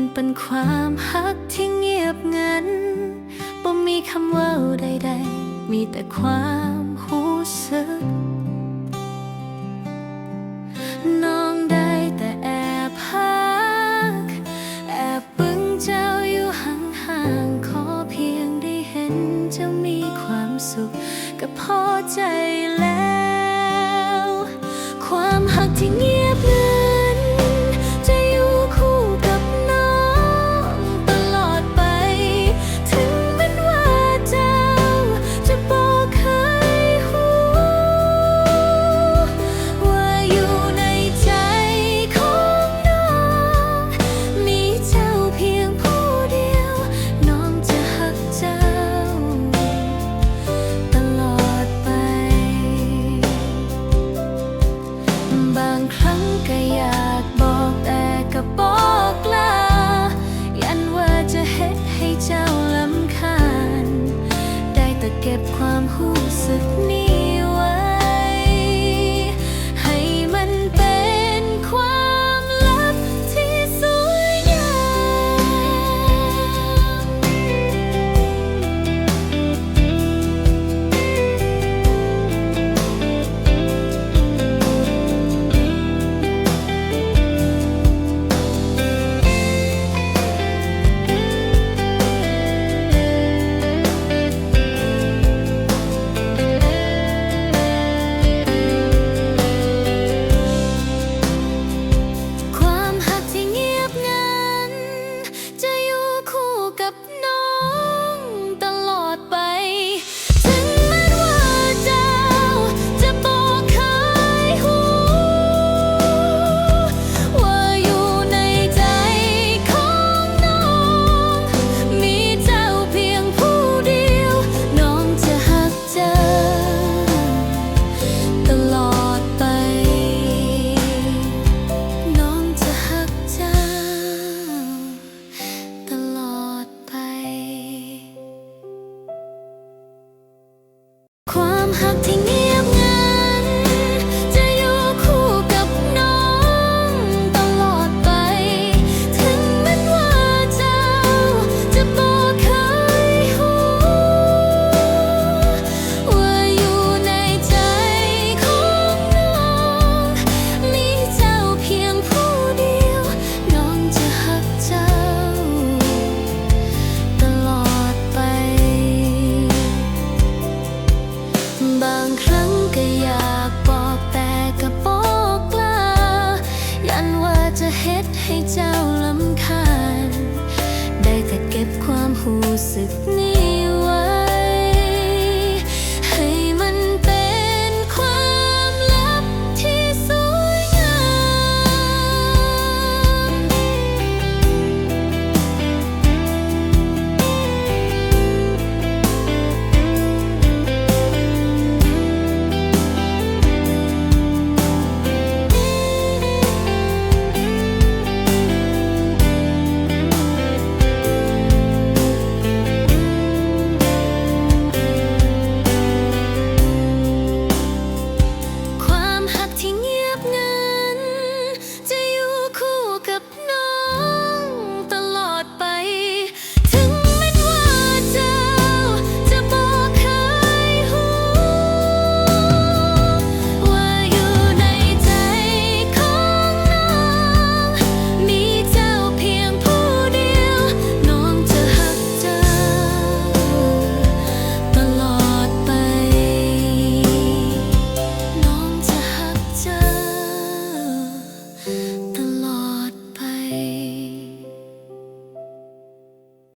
มันเป็นความฮักที่เงียบเงันบ่มีคำว่าใดๆ มีแต่ความหูสึก น้องได้แต่แอบฮัก แอบปึ้งเจ้าอยู่ห่างๆ ขอเพียงได้เห็นเจ้ามีความสุข ก็พอใจแล้ว ความฮักที่เงียบงัน Khác. บางครั้งก็อยากบอกแต่ก็บอกกล้า ยันว่าจะเฮ็ดให้เจ้าลำคาได้แต่เก็บความหูสึก